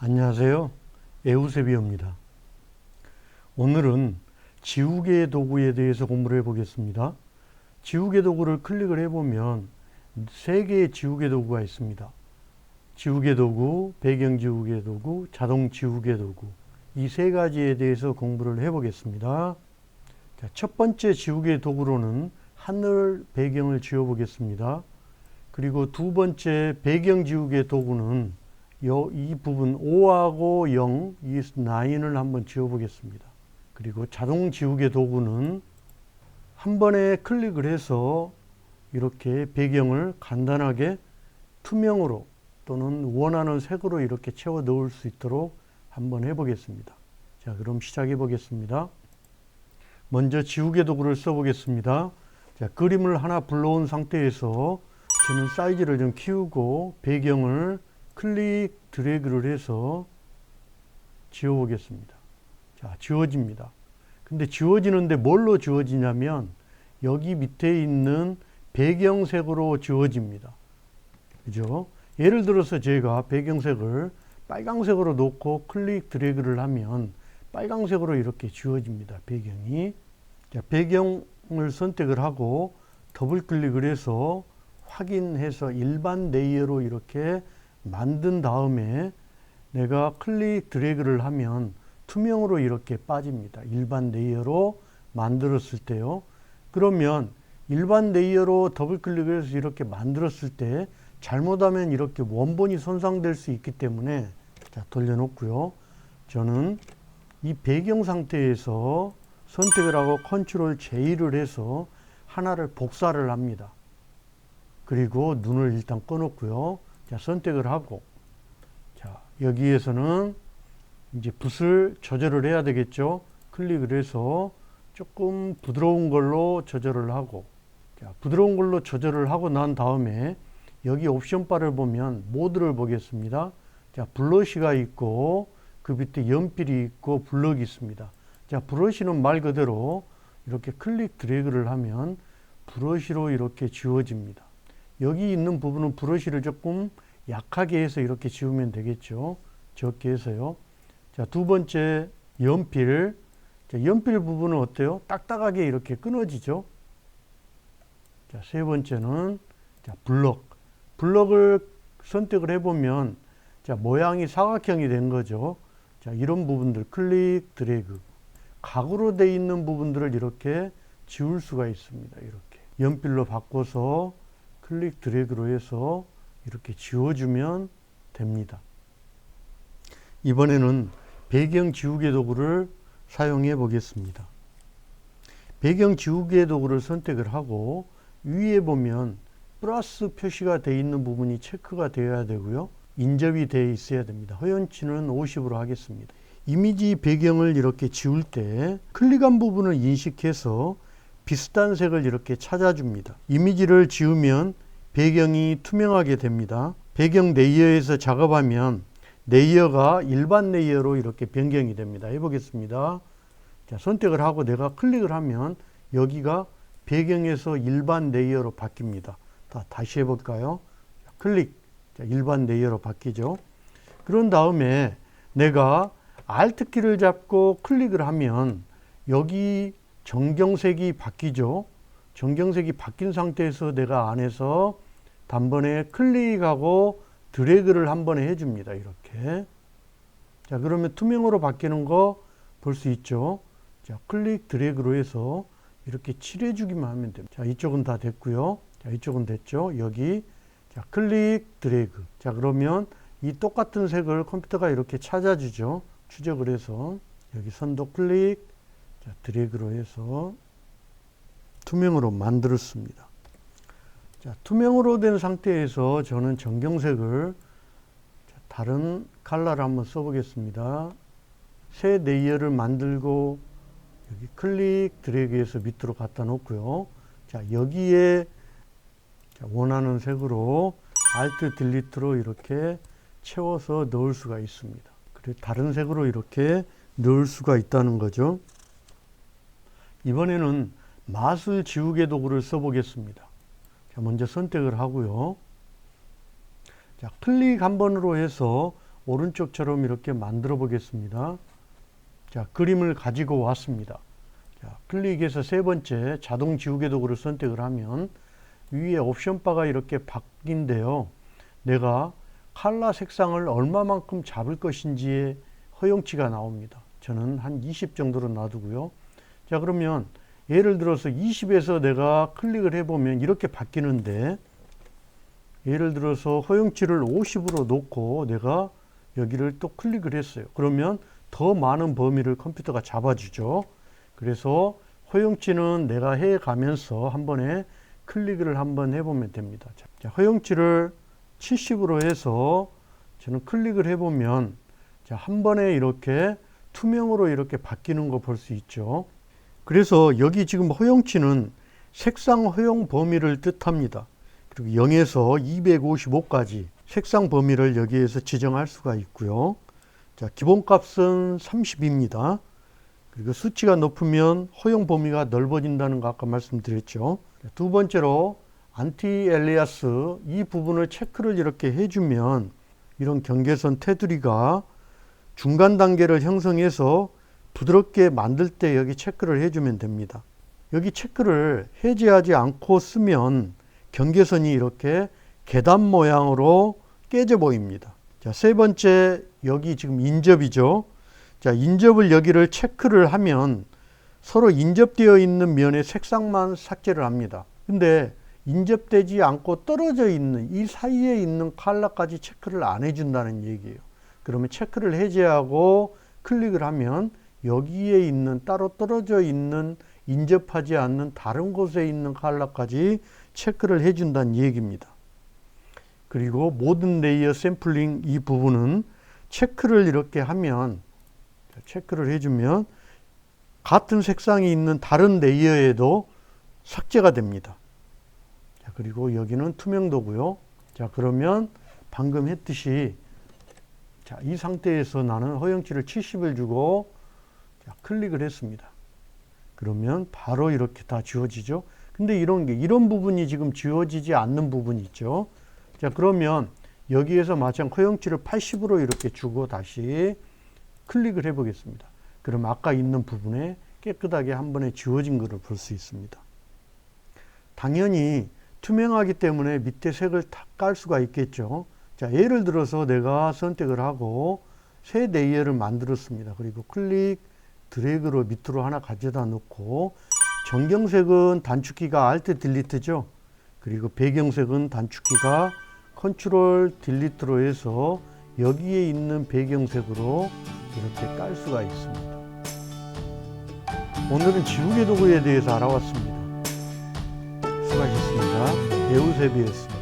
안녕하세요. 에우세비어입니다. 오늘은 지우개 도구에 대해서 공부를 해보겠습니다. 지우개 도구를 클릭을 해보면 세 개의 지우개 도구가 있습니다. 지우개 도구, 배경 지우개 도구, 자동 지우개 도구 이 세 가지에 대해서 공부를 해보겠습니다. 자, 첫 번째 지우개 도구로는 하늘 배경을 지워보겠습니다. 그리고 두 번째 배경 지우개 도구는 요, 이 부분 5하고 0, 이 라인을 한번 지워보겠습니다. 그리고 자동 지우개 도구는 한 번에 클릭을 해서 이렇게 배경을 간단하게 투명으로 또는 원하는 색으로 이렇게 채워 넣을 수 있도록 한번 해보겠습니다. 자, 그럼 시작해 보겠습니다. 먼저 지우개 도구를 써보겠습니다. 자, 그림을 하나 불러온 상태에서 저는 사이즈를 좀 키우고 배경을 클릭 드래그를 해서 지워보겠습니다. 자, 지워집니다. 근데 지워지는데 뭘로 지워지냐면 여기 밑에 있는 배경색으로 지워집니다. 그죠? 예를 들어서 제가 배경색을 빨강색으로 놓고 클릭 드래그를 하면 빨강색으로 이렇게 지워집니다. 배경이. 자, 배경을 선택을 하고 더블 클릭을 해서 확인해서 일반 레이어로 이렇게 만든 다음에 내가 클릭 드래그를 하면 투명으로 이렇게 빠집니다. 일반 레이어로 만들었을 때요. 그러면 일반 레이어로 더블 클릭을 해서 이렇게 만들었을 때 잘못하면 이렇게 원본이 손상될 수 있기 때문에 자, 돌려놓고요. 저는 이 배경 상태에서 선택을 하고 컨트롤 J를 해서 하나를 복사를 합니다. 그리고 눈을 일단 꺼놓고요. 자, 선택을 하고 자, 여기에서는 이제 붓을 조절을 해야 되겠죠. 클릭을 해서 조금 부드러운 걸로 조절을 하고 자, 부드러운 걸로 조절을 하고 난 다음에 여기 옵션 바를 보면 모드를 보겠습니다. 자, 블러시가 있고 그 밑에 연필이 있고 블럭이 있습니다. 자, 브러쉬는 말 그대로 이렇게 클릭 드래그를 하면 브러쉬로 이렇게 지워집니다. 여기 있는 부분은 브러쉬를 조금 약하게 해서 이렇게 지우면 되겠죠. 적게 해서요. 자, 두 번째 연필. 자, 연필 부분은 어때요? 딱딱하게 이렇게 끊어지죠. 자, 세 번째는 자, 블럭. 블럭을 선택을 해보면 자, 모양이 사각형이 된 거죠. 자, 이런 부분들 클릭 드래그. 각으로 돼 있는 부분들을 이렇게 지울 수가 있습니다. 이렇게. 연필로 바꿔서 클릭 드래그로 해서 이렇게 지워주면 됩니다. 이번에는 배경 지우개 도구를 사용해 보겠습니다. 배경 지우개 도구를 선택을 하고 위에 보면 플러스 표시가 되어 있는 부분이 체크가 되어야 되고요. 인접이 되어 있어야 됩니다. 허연치는 50으로 하겠습니다. 이미지 배경을 이렇게 지울 때 클릭한 부분을 인식해서 비슷한 색을 이렇게 찾아줍니다. 이미지를 지우면 배경이 투명하게 됩니다. 배경 레이어에서 작업하면 레이어가 일반 레이어로 이렇게 변경이 됩니다. 해보겠습니다. 자, 선택을 하고 내가 클릭을 하면 여기가 배경에서 일반 레이어로 바뀝니다. 다, 다시 해볼까요? 자, 클릭. 자, 일반 레이어로 바뀌죠. 그런 다음에 내가 Alt 키를 잡고 클릭을 하면 여기 정경색이 바뀌죠. 정경색이 바뀐 상태에서 내가 안에서 단번에 클릭하고 드래그를 한 번에 해줍니다. 이렇게. 자, 그러면 투명으로 바뀌는 거 볼 수 있죠. 자, 클릭 드래그로 해서 이렇게 칠해주기만 하면 됩니다. 자, 이쪽은 다 됐고요. 자, 이쪽은 됐죠. 여기. 자, 클릭 드래그. 자, 그러면 이 똑같은 색을 컴퓨터가 이렇게 찾아주죠. 추적을 해서 여기 선도 클릭, 자, 드래그로 해서 투명으로 만들었습니다. 자, 투명으로 된 상태에서 저는 정경색을 다른 컬러를 한번 써보겠습니다. 새 레이어를 만들고 여기 클릭 드래그해서 밑으로 갖다 놓고요. 자, 여기에 원하는 색으로 Alt 딜리트로 이렇게 채워서 넣을 수가 있습니다. 그리고 다른 색으로 이렇게 넣을 수가 있다는 거죠. 이번에는 마술 지우개 도구를 써보겠습니다. 자, 먼저 선택을 하고요. 자, 클릭 한 번으로 해서 오른쪽처럼 이렇게 만들어 보겠습니다. 자, 그림을 가지고 왔습니다. 자, 클릭해서 세 번째 자동 지우개 도구를 선택을 하면 위에 옵션 바가 이렇게 바뀐데요. 내가 칼라 색상을 얼마만큼 잡을 것인지의 허용치가 나옵니다. 저는 한 20 정도로 놔두고요. 자, 그러면 예를 들어서 20에서 내가 클릭을 해보면 이렇게 바뀌는데 예를 들어서 허용치를 50으로 놓고 내가 여기를 또 클릭을 했어요. 그러면 더 많은 범위를 컴퓨터가 잡아주죠. 그래서 허용치는 내가 해 가면서 한 번에 클릭을 한번 해보면 됩니다. 자, 허용치를 70으로 해서 저는 클릭을 해보면 자, 한 번에 이렇게 투명으로 이렇게 바뀌는 거 볼 수 있죠. 그래서 여기 지금 허용치는 색상 허용 범위를 뜻합니다. 그리고 0에서 255까지 색상 범위를 여기에서 지정할 수가 있고요. 자, 기본값은 30입니다. 그리고 수치가 높으면 허용 범위가 넓어진다는 거 아까 말씀드렸죠. 두 번째로 안티 엘리아스 이 부분을 체크를 이렇게 해주면 이런 경계선 테두리가 중간 단계를 형성해서 부드럽게 만들 때 여기 체크를 해주면 됩니다. 여기 체크를 해제하지 않고 쓰면 경계선이 이렇게 계단 모양으로 깨져 보입니다. 자, 세 번째 여기 지금 인접이죠. 자, 인접을 여기를 체크를 하면 서로 인접되어 있는 면의 색상만 삭제를 합니다. 근데 인접되지 않고 떨어져 있는 이 사이에 있는 컬러까지 체크를 안 해준다는 얘기예요. 그러면 체크를 해제하고 클릭을 하면 여기에 있는 따로 떨어져 있는 인접하지 않는 다른 곳에 있는 컬러까지 체크를 해준다는 얘기입니다. 그리고 모든 레이어 샘플링 이 부분은 체크를 이렇게 하면 체크를 해주면 같은 색상이 있는 다른 레이어에도 삭제가 됩니다. 자, 그리고 여기는 투명도고요. 자, 그러면 방금 했듯이 자, 이 상태에서 나는 허용치를 70을 주고 자, 클릭을 했습니다. 그러면 바로 이렇게 다 지워지죠. 근데 이런 게 이런 부분이 지금 지워지지 않는 부분이 있죠. 자, 그러면 여기에서 마찬 허용치를 80으로 이렇게 주고 다시 클릭을 해 보겠습니다. 그럼 아까 있는 부분에 깨끗하게 한 번에 지워진 것을 볼 수 있습니다. 당연히 투명하기 때문에 밑에 색을 다 깔 수가 있겠죠. 자, 예를 들어서 내가 선택을 하고 새 레이어를 만들었습니다. 그리고 클릭, 드래그로 밑으로 하나 가져다 놓고 정경색은 단축키가 Alt 딜리트죠. 그리고 배경색은 단축키가 컨트롤 딜리트로 해서 여기에 있는 배경색으로 이렇게 깔 수가 있습니다. 오늘은 지우개 도구에 대해서 알아봤습니다. 수고하셨습니다. 배우세비였습니다.